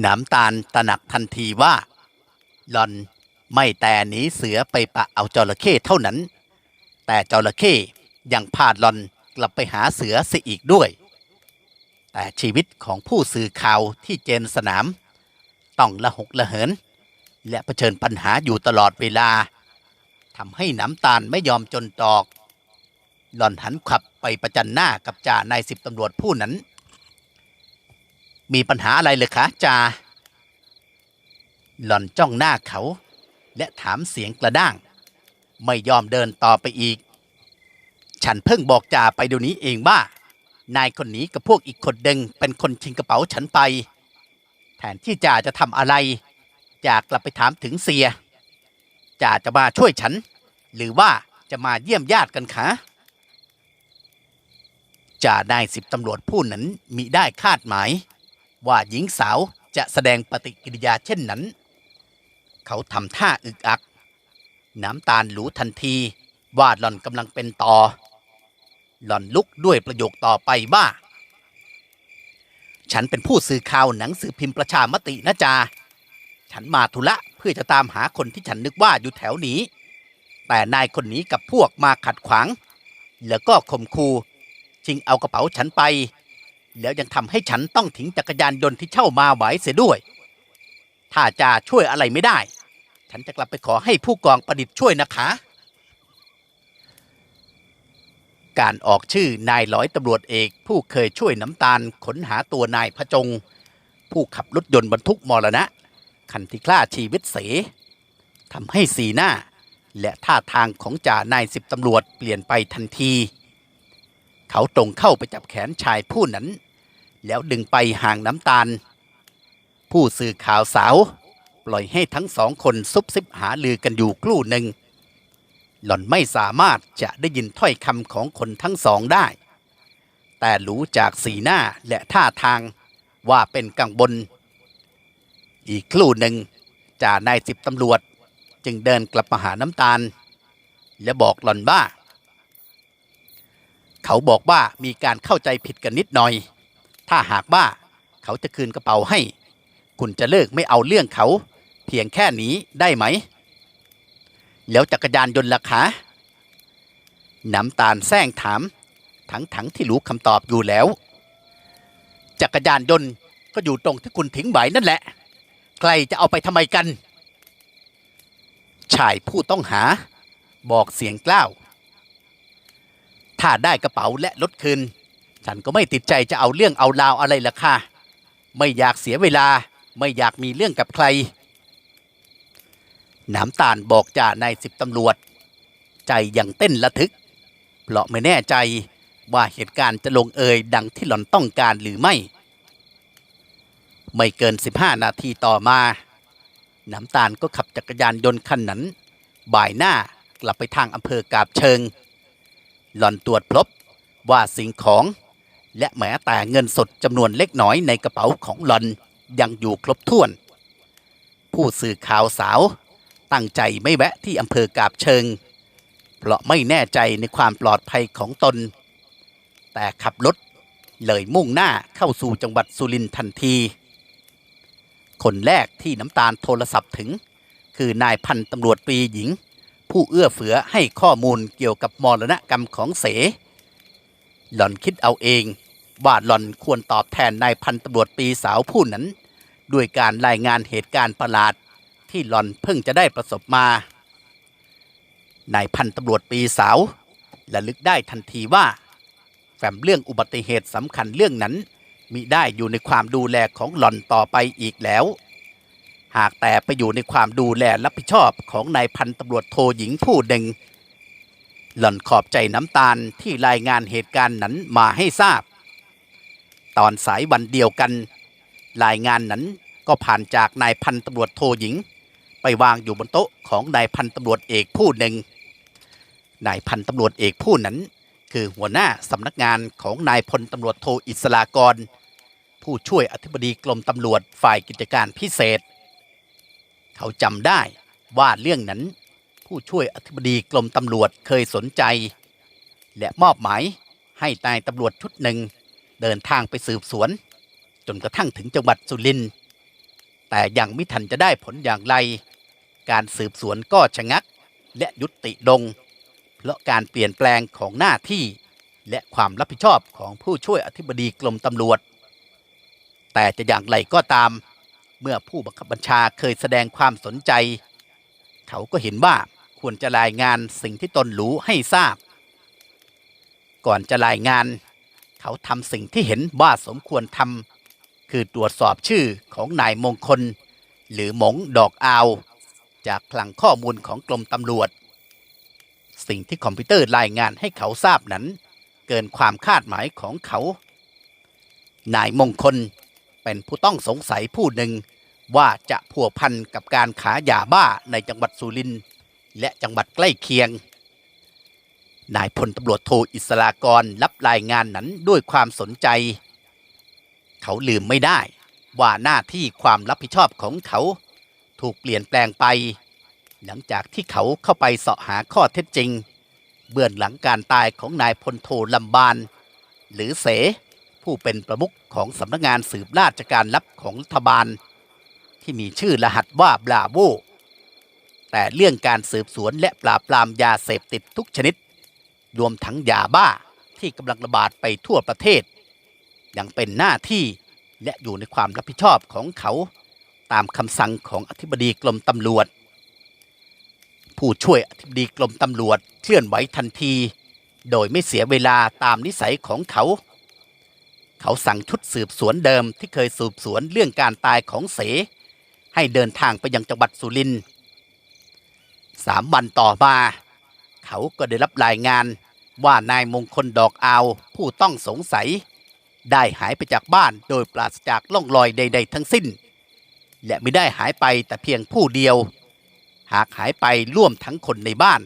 หน้ำตาลตระหนักทันทีว่าหลอนไม่แต่หนีเสือไปปะเอาจระเข้เท่านั้น แต่จระเข้ยังพาดหลอนกลับไปหาเสือเสียอีกด้วย แต่ชีวิตของผู้สื่อข่าวที่เจนสนาม ต้องละหกละเหิน และเผชิญปัญหาอยู่ตลอดเวลาทำให้หน้ำตาลไม่ยอมจนตอก หล่อนหันขับไปประจันหน้ากับจ่านายสิบตำรวจผู้นั้น มีปัญหาอะไรเลยคะจ่าหล่อนจ้องหน้าเขา และถามเสียงกระด้าง ไม่ยอมเดินต่อไปอีก ฉันเพิ่งบอกจ่าไปเดี๋ยวนี้เองว่า นายคนนี้กับพวกอีกคนดึงเป็นคนชิงกระเป๋าฉันไป แทนที่จ่าจะทำอะไรจ่ากลับไปถามถึงเสียจ่าจะมาช่วยฉัน หรือว่าจะมาเยี่ยมญาติกันคะจ่านายสิบตำรวจผู้นั้นมิได้คาดหมาย ว่าหญิงสาวจะแสดงปฏิกิริยาเช่นนั้น เขาทำท่าอึกอัก น้ำตาลรู้ทันทีว่าหล่อนกำลังเป็นต่อ หล่อนลุกด้วยประโยคต่อไปว่า ฉันเป็นผู้สื่อข่าวหนังสือพิมพ์ประชามตินะจาฉันมาธุระเพื่อจะตามหาคนที่ฉันนึกว่าอยู่แถวนี้ แต่นายคนนี้กับพวกมาขัดขวาง แล้วก็ข่มคูชิงเอากระเป๋าฉันไป แล้วยังทำให้ฉันต้องทิ้งจักรยานยนต์ที่เช่ามาไหวเสียด้วย ถ้าจะช่วยอะไรไม่ได้ ฉันจะกลับไปขอให้ผู้กองประดิษฐ์ช่วยนะคะ การออกชื่อนายร้อยตำรวจเอก ผู้เคยช่วยน้ำตาลขนหาตัวนายพระจง ผู้ขับรถยนต์บรรทุกมรณะ คันที่กล้าชีวิตเสทำให้สีหน้า และท่าทางของจ่านายสิบตำรวจเปลี่ยนไปทันที เขาตรงเข้าไปจับแขนชายผู้นั้น แล้วดึงไปห่างน้ำตาล ผู้สื่อข่าวสาว ปล่อยให้ทั้งสองคนซุบซิบหาลือกันอยู่ครู่หนึ่ง หล่อนไม่สามารถจะได้ยินถ้อยคำของคนทั้งสองได้ แต่รู้จากสีหน้าและท่าทางว่าเป็นกังวลอีกครู่หนึ่งจ่านายสิบตำรวจจึงเดินกลับมาหาน้ำตาล และบอกหล่อนว่า เขาบอกว่ามีการเข้าใจผิดกันนิดหน่อย ถ้าหากว่าเขาจะคืนกระเป๋าให้ คุณจะเลิกไม่เอาเรื่องเขา เพียงแค่นี้ได้ไหม แล้วจักรยานยนต์ล่ะคะน้ำตาลแซงถาม ทั้งทั้งที่รู้คำตอบอยู่แล้ว จักรยานยนต์ก็อยู่ตรงที่คุณทิ้งไว้นั่นแหละ ใครจะเอาไปทำไมกัน ชายผู้ต้องหา บอกเสียงกล้าว ถ้าได้กระเป๋าและรถคืน ฉันก็ไม่ติดใจจะเอาเรื่องเอาราวอะไรล่ะค่ะ ไม่อยากเสียเวลาไม่อยากมีเรื่องกับใคร น้ำตาลบอกจ่านายสิบตำรวจ ใจยังเต้นระทึก เพราะไม่แน่ใจว่าเหตุการณ์จะลงเอยดังที่หล่อนต้องการหรือไม่ ไม่เกิน 15 นาทีต่อมา น้ำตาลก็ขับจักรยานยนต์คันนั้น บ่ายหน้ากลับไปทางอำเภอกาบเชิง หล่อนตรวจพบว่าสิ่งของ และแม้แต่เงินสดจำนวนเล็กน้อยในกระเป๋าของหลอนยังอยู่ครบถ้วน ผู้สื่อข่าวสาว ตั้งใจไม่แวะที่อำเภอกาบเชิง เพราะไม่แน่ใจในความปลอดภัยของตน แต่ขับรถเลยมุ่งหน้าเข้าสู่จังหวัดสุรินทร์ทันที คนแรกที่น้ำตาลโทรศัพท์ถึง คือนายพันตำรวจตรีหญิง ผู้เอื้อเฟื้อให้ข้อมูลเกี่ยวกับมรณกรรมของเส หล่อนคิดเอาเอง ว่าหล่อนควรตอบแทนนายพันตำรวจตรีสาวผู้นั้น ด้วยการรายงานเหตุการณ์ประหลาดที่หล่อนเพิ่งจะได้ประสบมานายพันตำรวจปีสาวระลึกได้ทันทีว่าแฟ้มเรื่องอุบัติเหตุสำคัญเรื่องนั้นมิได้อยู่ในความดูแลของหล่อนต่อไปอีกแล้ว หากแต่ไปอยู่ในความดูแลรับผิดชอบของนายพันตำรวจโทหญิงผู้หนึ่ง หล่อนขอบใจน้ำตาลที่รายงานเหตุการณ์นั้นมาให้ทราบ ตอนสายวันเดียวกัน รายงานนั้นก็ผ่านจากนายพันตำรวจโทหญิง ไปวางอยู่บนโต๊ะของนายพันตำรวจเอกผู้หนึ่งนายพันตำรวจเอกผู้นั้น คือหัวหน้าสำนักงานของนายพลตำรวจโทอิสลากร ผู้ช่วยอธิบดีกรมตำรวจฝ่ายกิจการพิเศษ เขาจำได้ว่าเรื่องนั้น ผู้ช่วยอธิบดีกรมตำรวจเคยสนใจ และมอบหมายให้นายตำรวจชุดหนึ่ง เดินทางไปสืบสวน จนกระทั่งถึงจังหวัดสุรินทร์แต่ยังไม่ทันจะได้ผลอย่างไร การสืบสวนก็ชะงักและยุติลง เพราะการเปลี่ยนแปลงของหน้าที่ และความรับผิดชอบของผู้ช่วยอธิบดีกรมตำรวจ แต่จะอย่างไรก็ตาม เมื่อผู้บังคับบัญชาเคยแสดงความสนใจ เขาก็เห็นว่าควรจะรายงานสิ่งที่ตนรู้ให้ทราบ ก่อนจะรายงาน เขาทำสิ่งที่เห็นว่าสมควรทำคือตรวจสอบชื่อของนายมงคล หรือหมงดอกอาว จากคลังข้อมูลของกรมตำรวจ สิ่งที่คอมพิวเตอร์รายงานให้เขาทราบนั้น เกินความคาดหมายของเขา นายมงคลเป็นผู้ต้องสงสัยผู้หนึ่งว่าจะพัวพันกับการขายาบ้าในจังหวัดสุรินทร์และจังหวัดใกล้เคียง นายพลตำรวจโทอิสรากรรับรายงานนั้นด้วยความสนใจ เขาลืมไม่ได้ ว่าหน้าที่ความรับผิดชอบของเขา ถูกเปลี่ยนแปลงไป หลังจากที่เขาเข้าไปเสาะหาข้อเท็จจริง เบื้องหลังการตายของนายพลโทลำบาน หรือเส ผู้เป็นประมุขของสำนักงานสืบราชการลับของรัฐบาล ที่มีชื่อรหัสว่าบลาโวแต่เรื่องการสืบสวนและปราบปรามยาเสพติดทุกชนิด รวมทั้งยาบ้าที่กำลังระบาดไปทั่วประเทศ ยังเป็นหน้าที่และอยู่ในความรับผิดชอบของเขาตามคำสั่งของอธิบดีกรมตำรวจ ผู้ช่วยอธิบดีกรมตำรวจเคลื่อนไหวทันที โดยไม่เสียเวลาตามนิสัยของเขา เขาสั่งชุดสืบสวนเดิมที่เคยสืบสวนเรื่องการตายของเส ให้เดินทางไปยังจังหวัดสุรินทร์สามวันต่อมา เขาก็ได้รับรายงาน ว่านายมงคลดอกอาวผู้ต้องสงสัย ได้หายไปจากบ้านโดยปราศจากล่องรอยใด ๆ ทั้งสิ้น และไม่ได้หายไปแต่เพียงผู้เดียว หากหายไปร่วมทั้งคนในบ้าน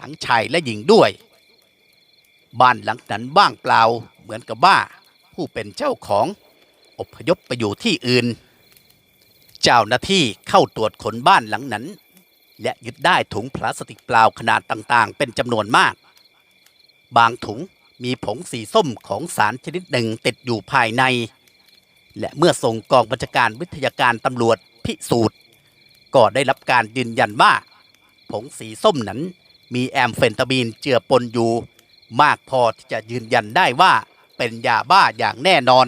ทั้งชายและหญิงด้วย บ้านหลังนั้นว่างเปล่าเหมือนกับว่า ผู้เป็นเจ้าของ อพยพไปอยู่ที่อื่น เจ้าหน้าที่เข้าตรวจคนบ้านหลังนั้น และยึดได้ถุงพลาสติกเปล่าขนาดต่างๆ เป็นจำนวนมาก บางถุงมีผงสีส้มของสารชนิดหนึ่งติดอยู่ภายใน และเมื่อส่งกองบัญชาการวิทยาการตำรวจพิสูจน์ ก็ได้รับการยืนยันว่า ผงสีส้มนั้นมีแอมเฟนตามีนเจือปนอยู่ มากพอที่จะยืนยันได้ว่าเป็นยาบ้าอย่างแน่นอน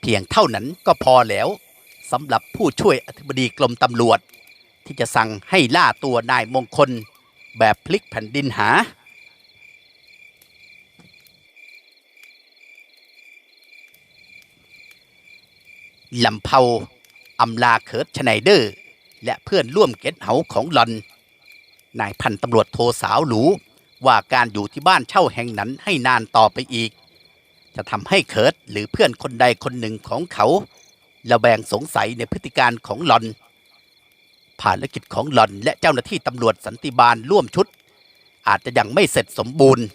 เพียงเท่านั้นก็พอแล้วสำหรับผู้ช่วยอธิบดีกรมตำรวจ ที่จะสั่งให้ล่าตัวนายมงคล แบบพลิกแผ่นดินหา ลำเพาอำลาเคิร์ตชไนเดอร์ และเพื่อนร่วมเก็ตเฮาของหลอน นายพันตำรวจโทสาวหรูว่าการอยู่ที่บ้านเช่าแห่งนั้นให้นานต่อไปอีก จะทำให้เคิร์ตหรือเพื่อนคนใดคนหนึ่งของเขาระแวงสงสัยในพฤติการของหลอน ภารกิจของหลอนและเจ้าหน้าที่ตำรวจสันติบาลร่วมชุด อาจจะยังไม่เสร็จสมบูรณ์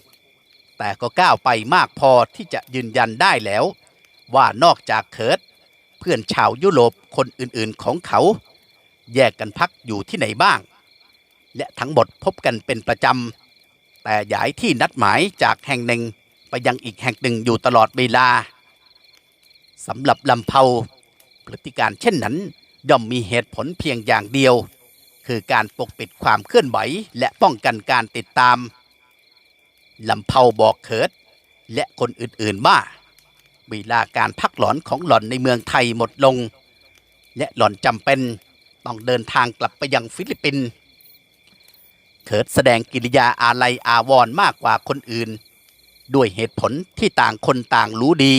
แต่ก็ก้าวไปมากพอที่จะยืนยันได้แล้ว ว่านอกจากเคิร์ต พื่อนชาวยุโรปคนอื่นๆของเขา แยกกันพักอยู่ที่ไหนบ้าง และทั้งหมดพบกันเป็นประจำ แต่ย้ายที่นัดหมายจากแห่งหนึ่งไปยังอีกแห่งหนึ่งอยู่ตลอดเวลาสำหรับลำเพาพฤติการเช่นนั้น ย่อมมีเหตุผลเพียงอย่างเดียว คือการปกปิดความเคลื่อนไหวและป้องกันการติดตามลำเพาบอกเคิร์ดและคนอื่นๆว่า เวลาการพักหลอนของหล่อนในเมืองไทยหมดลง และหล่อนจำเป็นต้องเดินทางกลับไปยังฟิลิปปินส์เคิร์ดแสดงกิริยาอาลัยอาวรณ์มากกว่าคนอื่น ด้วยเหตุผลที่ต่างคนต่างรู้ดี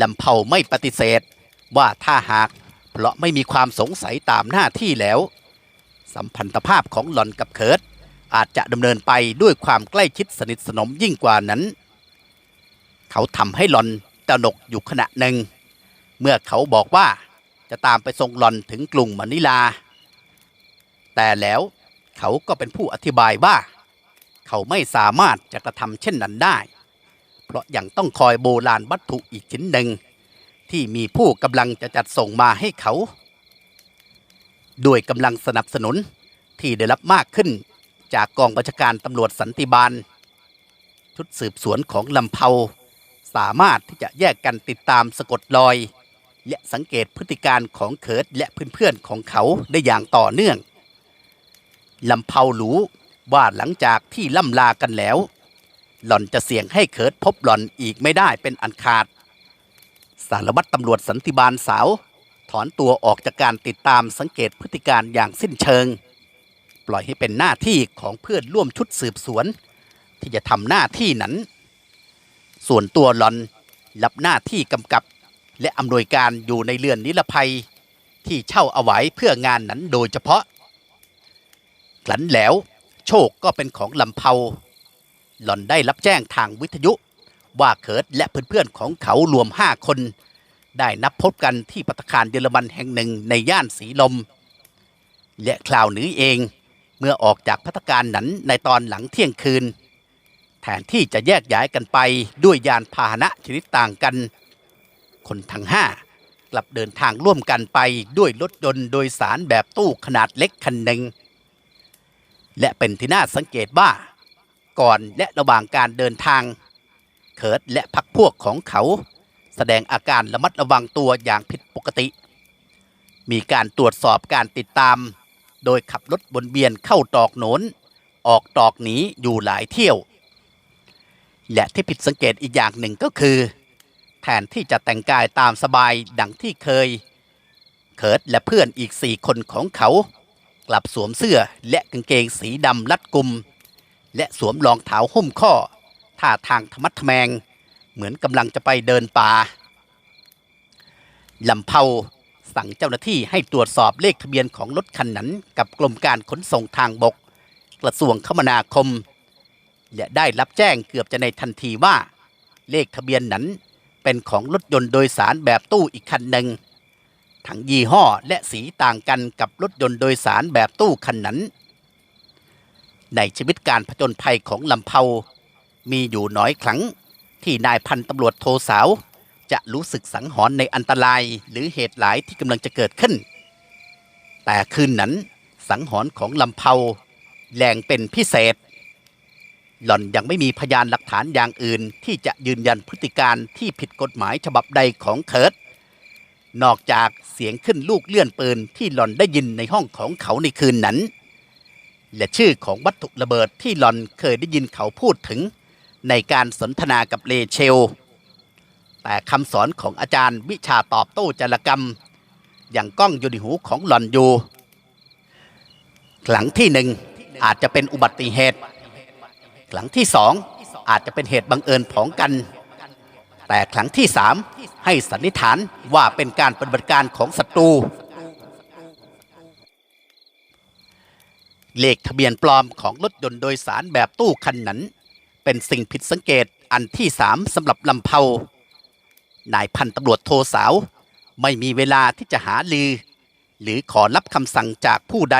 ลำเผาไม่ปฏิเสธว่าถ้าหากเพราะไม่มีความสงสัยตามหน้าที่แล้ว สัมพันธภาพของหล่อนกับเคิร์ดอาจจะดำเนินไปด้วยความใกล้ชิดสนิทสนมยิ่งกว่านั้น เขาทำให้หลอนตะนกอยู่ขณะหนึ่ง เมื่อเขาบอกว่าจะตามไปส่งหลอนถึงกรุงมะนิลา แต่แล้วเขาก็เป็นผู้อธิบายว่า เขาไม่สามารถจะกระทำเช่นนั้นได้ เพราะยังต้องคอยโบราณวัตถุอีกชิ้นหนึ่ง ที่มีผู้กำลังจะจัดส่งมาให้เขาด้วยกำลังสนับสนุนที่ได้รับมากขึ้นจากกองบัญชาการตำรวจสันติบาล ชุดสืบสวนของลำเพา สามารถที่จะแยกกันติดตามสะกดรอย และสังเกตพฤติการของเขิดและเพื่อนๆของเขาได้อย่างต่อเนื่องลำเผารู้ว่าหลังจากที่ล่ำลากันแล้ว หล่อนจะเสี่ยงให้เขิดพบหล่อนอีกไม่ได้เป็นอันขาด สารวัตรตำรวจสันติบาลสาว ถอนตัวออกจากการติดตามสังเกตพฤติการอย่างสิ้นเชิง ปล่อยให้เป็นหน้าที่ของเพื่อนร่วมชุดสืบสวน ที่จะทำหน้าที่นั้น ส่วนตัวหลอนรับหน้าที่กำกับ และอำนวยการอยู่ในเรือนนิรภัยที่เช่าเอาไว้เพื่องานนั้นโดยเฉพาะคลันแล้วโชคก็เป็นของลำเพาหล่อนได้รับแจ้งทางวิทยุ ว่าเขิดและเพื่อนๆของเขารวมห้าคน ได้นับพบกันที่ปัตตาคารเยอรมันแห่งหนึ่งในย่านสีลม และคราวนี้เองเมื่อออกจากพัตตาการนั้นในตอนหลังเที่ยงคืน แทนที่จะแยกย้ายกันไปด้วยยานพาหนะชนิดต่างกัน คนทั้งห้ากลับเดินทางร่วมกันไปด้วยรถยนต์โดยสารแบบตู้ขนาดเล็กคันหนึ่งและเป็นที่น่าสังเกตว่า ก่อนและระหว่างการเดินทางเขิดและพักพวกของเขา แสดงอาการระมัดระวังตัวอย่างผิดปกติ มีการตรวจสอบการติดตาม โดยขับรถบนเบียนเข้าตอกโนน ออกตอกหนีอยู่หลายเที่ยว และที่ผิดสังเกตอีกอย่างหนึ่งก็คือ แทนที่จะแต่งกายตามสบายดังที่เคย เคิร์ดและเพื่อนอีกสี่คนของเขา กลับสวมเสื้อและกางเกงสีดำรัดกุม และสวมรองเท้าหุ้มข้อ ท่าทางธรรมัดแมง เหมือนกำลังจะไปเดินป่าลำเผาสั่งเจ้าหน้าที่ให้ตรวจสอบเลขทะเบียนของรถคันนั้น กับกรมการขนส่งทางบก กระทรวงคมนาคม และได้รับแจ้งเกือบจะในทันทีว่า เลขทะเบียนนั้นเป็นของรถยนต์โดยสารแบบตู้อีกคันหนึ่งทั้งยี่ห้อและสีต่างกันกับรถยนต์โดยสารแบบตู้คันนั้น ในชีวิตการผจญภัยของลำเพามีอยู่น้อยครั้งที่นายพันตำรวจโทสาว จะรู้สึกสังหรณ์ในอันตรายหรือเหตุหลายที่กำลังจะเกิดขึ้น แต่คืนนั้นสังหรณ์ของลำเพาแรงเป็นพิเศษ หล่อนยังไม่มีพยานหลักฐานอย่างอื่น ที่จะยืนยันพฤติการที่ผิดกฎหมายฉบับใดของเคิร์ดนอกจากเสียงขึ้นลูกเลื่อนปืนที่หล่อนได้ยินในห้องของเขาในคืนนั้น และชื่อของวัตถุระเบิดที่หล่อนเคยได้ยินเขาพูดถึง ในการสนทนากับเลเชล แต่คำสอนของอาจารย์วิชาตอบโต้จารกรรม อย่างก้องอยู่ในหูของหล่อนอยู่ ครั้งที่หนึ่งอาจจะเป็นอุบัติเหตุ ครั้งที่สองอาจจะเป็นเหตุบังเอิญผองกัน แต่ครั้งที่สามให้สันนิษฐานว่าเป็นการปฏิบัติการของศัตรูเลขทะเบียนปลอมของรถยนต์โดยสารแบบตู้คันนั้น เป็นสิ่งผิดสังเกตอันที่สามสำหรับลำเพานายพันตำรวจโทสาว ไม่มีเวลาที่จะหาลือ หรือขอรับคำสั่งจากผู้ใด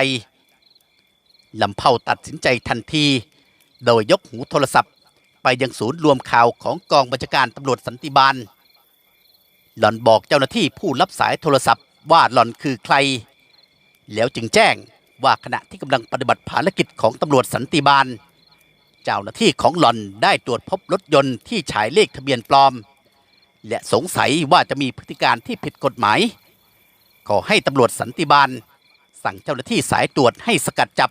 ลำเพาตัดสินใจทันที โดยยกหูโทรศัพท์ ไปยังศูนย์รวมข่าวของกองบัญชาการตำรวจสันติบาลหล่อนบอกเจ้าหน้าที่ผู้รับสายโทรศัพท์ว่าหล่อนคือใคร แล้วจึงแจ้งว่าขณะที่กำลังปฏิบัติภารกิจของตำรวจสันติบาล เจ้าหน้าที่ของหล่อนได้ตรวจพบรถยนต์ที่ฉายเลขทะเบียนปลอม และสงสัยว่าจะมีพฤติการที่ผิดกฎหมาย ขอให้ตำรวจสันติบาล สั่งเจ้าหน้าที่สายตรวจให้สกัดจับ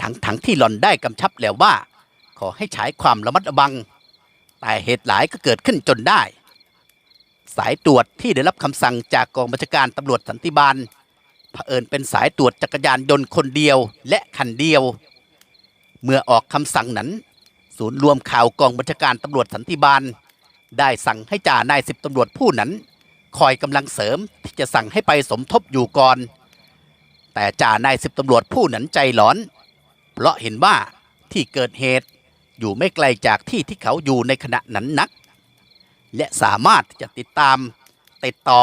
ทั้งทั้งที่หล่อนได้กำชับแล้วว่า ขอให้ใช้ความระมัดระวัง แต่เหตุหลายก็เกิดขึ้นจนได้ สายตรวจที่ได้รับคำสั่งจากกองบัญชาการตำรวจสันติบาลเผอิญเป็นสายตรวจจักรยานยนต์คนเดียวและคันเดียว เมื่อออกคำสั่งนั้น ศูนย์รวมข่าวกองบัญชาการตำรวจสันติบาล ได้สั่งให้จ่านายสิบตำรวจผู้นั้น คอยกำลังเสริมที่จะสั่งให้ไปสมทบอยู่ก่อน แต่จ่านายสิบตำรวจผู้นั้นใจร้อน เพราะเห็นว่าที่เกิดเหตุอยู่ไม่ไกลจากที่ที่เขาอยู่ในขณะนั้นนัก และสามารถจะติดตามติดต่อ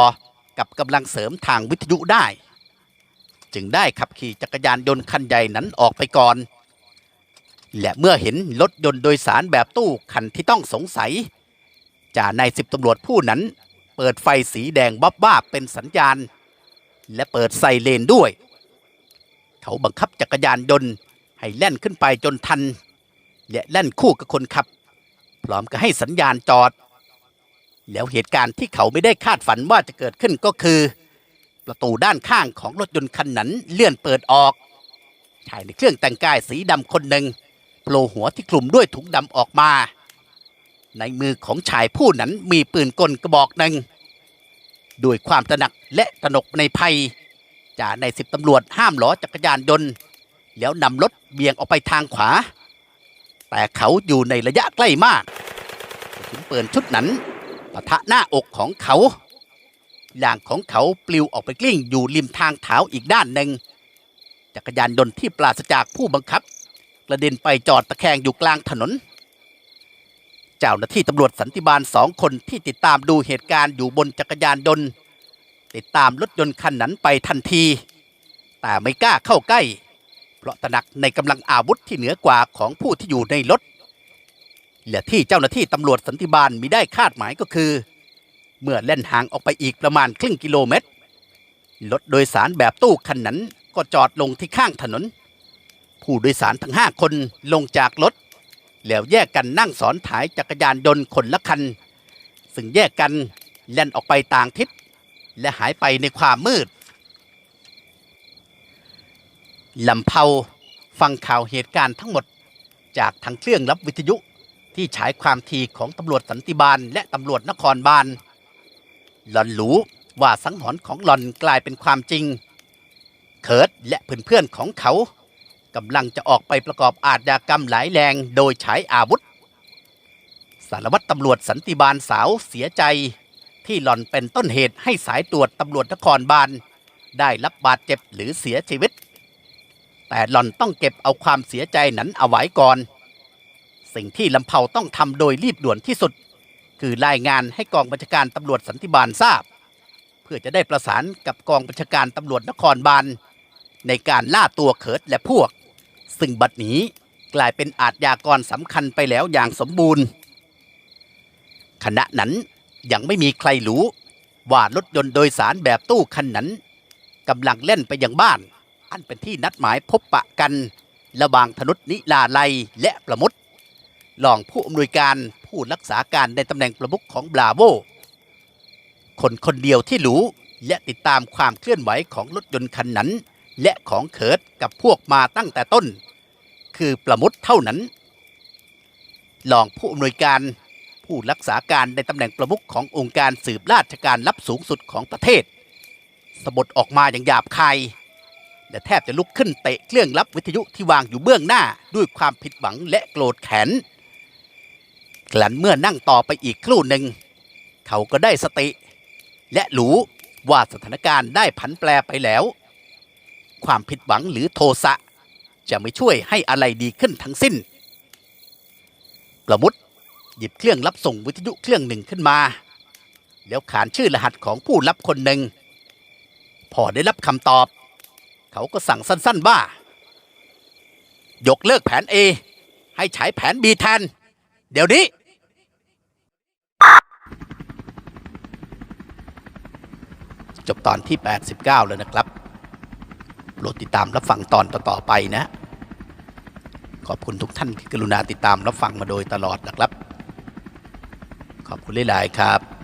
กับกำลังเสริมทางวิทยุได้ จึงได้ขับขี่จักรยานยนต์คันใหญ่นั้นออกไปก่อน และเมื่อเห็นรถยนต์โดยสารแบบตู้คันที่ต้องสงสัยจ่านายสิบตำรวจผู้นั้น เปิดไฟสีแดงบับบ้าบเป็นสัญญาณ และเปิดไซเรนด้วย เขาบังคับจักรยานยนต์ ให้แล่นขึ้นไปจนทันและแล่นคู่กับคนขับ พร้อมกับให้สัญญาณจอด แล้วเหตุการณ์ที่เขาไม่ได้คาดฝันว่าจะเกิดขึ้นก็คือ ประตูด้านข้างของรถยนต์คันนั้นเลื่อนเปิดออกชายในเครื่องแต่งกายสีดำคนหนึ่งโผล่หัวที่คลุมด้วยถุงดำออกมา ในมือของชายผู้นั้นมีปืนกลกระบอกหนึ่งด้วยความตระหนักและตระหนกในภัยจ่าในสิบตำรวจห้ามล้อจักรยานยนต์ แล้วนำรถเบี่ยงออกไปทางขวา แต่เขาอยู่ในระยะใกล้มากกระสุนปืนชุดนั้นปะทะหน้าอกของเขาย่างของเขาปลิวออกไปกลิ้งอยู่ริมทางเท้าอีกด้านหนึ่งจักรยานยนต์ที่ปราศจากผู้บังคับ กระเด็นไปจอดตะแคงอยู่กลางถนน เจ้าหน้าที่ตำรวจสันติบาลสองคนที่ติดตามดูเหตุการณ์อยู่บนจักรยานยนต์ ติดตามรถยนต์คันนั้นไปทันที แต่ไม่กล้าเข้าใกล้ เพราะตระหนักในกำลังอาวุธที่เหนือกว่าของผู้ที่อยู่ในรถ และที่เจ้าหน้าที่ตำรวจสันติบาลมิได้คาดหมายก็คือ เมื่อเล่นห่างออกไปอีกประมาณครึ่งกิโลเมตรรถโดยสารแบบตู้คันนั้นก็จอดลงที่ข้างถนน ผู้โดยสารทั้งห้าคนลงจากรถ แล้วแยกกันนั่งสอนถ่ายจักรยานยนต์คนละคัน ซึ่งแยกกันแล่นออกไปต่างทิศและหายไปในความมืด ลำเผาฟังข่าวเหตุการณ์ทั้งหมด จากทางเครื่องรับวิทยุที่ฉายความทีของตำรวจสันติบาลและตำรวจนครบาลหลอนรู้ว่าสังหรณ์ของหลอนกลายเป็นความจริง เคิร์ดและเพื่อนๆของเขากำลังจะออกไปประกอบอาชญากรรมหลายแรงโดยใช้อาวุธ สารวัตรตำรวจสันติบาลสาวเสียใจ ที่หล่อนเป็นต้นเหตุให้สายตรวจตำรวจนครบาลได้รับบาดเจ็บหรือเสียชีวิต แต่หล่อนต้องเก็บเอาความเสียใจนั้นเอาไว้ก่อน สิ่งที่ลำเผาต้องทำโดยรีบด่วนที่สุด คือรายงานให้กองบัญชาการตำรวจสันติบาลทราบ เพื่อจะได้ประสานกับกองบัญชาการตำรวจนครบาลในการล่าตัวเขิดและพวก ซึ่งบัดนี้กลายเป็นอาชญากรสำคัญไปแล้วอย่างสมบูรณ์ ขณะนั้นยังไม่มีใครรู้ว่ารถยนต์โดยสารแบบตู้คันนั้นกำลังเล่นไปยังบ้าน อันเป็นที่นัดหมายพบปะกัน ระหว่างธนุษนิลาไลและประมุตรองผู้อำนวยการผู้รักษาการในตำแหน่งประมุขของบราโวคนคนเดียวที่รู้และติดตามความเคลื่อนไหวของรถยนต์คันนั้น และของเขิดกับพวกมาตั้งแต่ต้น คือประมุตเท่านั้นรองผู้อำนวยการผู้รักษาการในตำแหน่งประมุขขององค์การสืบราชการลับสูงสุดของประเทศสะบดออกมาอย่างหยาบคาย และแทบจะลุกขึ้นเตะเครื่องรับวิทยุที่วางอยู่เบื้องหน้าด้วยความผิดหวังและโกรธแค้นกลันเมื่อนั่งต่อไปอีกครู่หนึ่ง เขาก็ได้สติ และรู้ว่าสถานการณ์ได้ผันแปรไปแล้ว ความผิดหวังหรือโทสะ จะไม่ช่วยให้อะไรดีขึ้นทั้งสิ้น ประมุดหยิบเครื่องรับส่งวิทยุเครื่องหนึ่งขึ้นมา แล้วขานชื่อรหัสของผู้รับคนหนึ่ง พอได้รับคำตอบ เขาก็สั่งสั้นๆว่า ยกเลิกแผน A ให้ใช้แผน B แทน เดี๋ยวนี้ จบตอนที่ 89 แล้วนะครับโปรดติดตามรับฟังตอนต่อ ๆ ไปนะ ขอบคุณทุกท่านที่กรุณาติดตามรับฟังมาโดยตลอดนะครับ ขอบคุณหลาย ๆ ครับ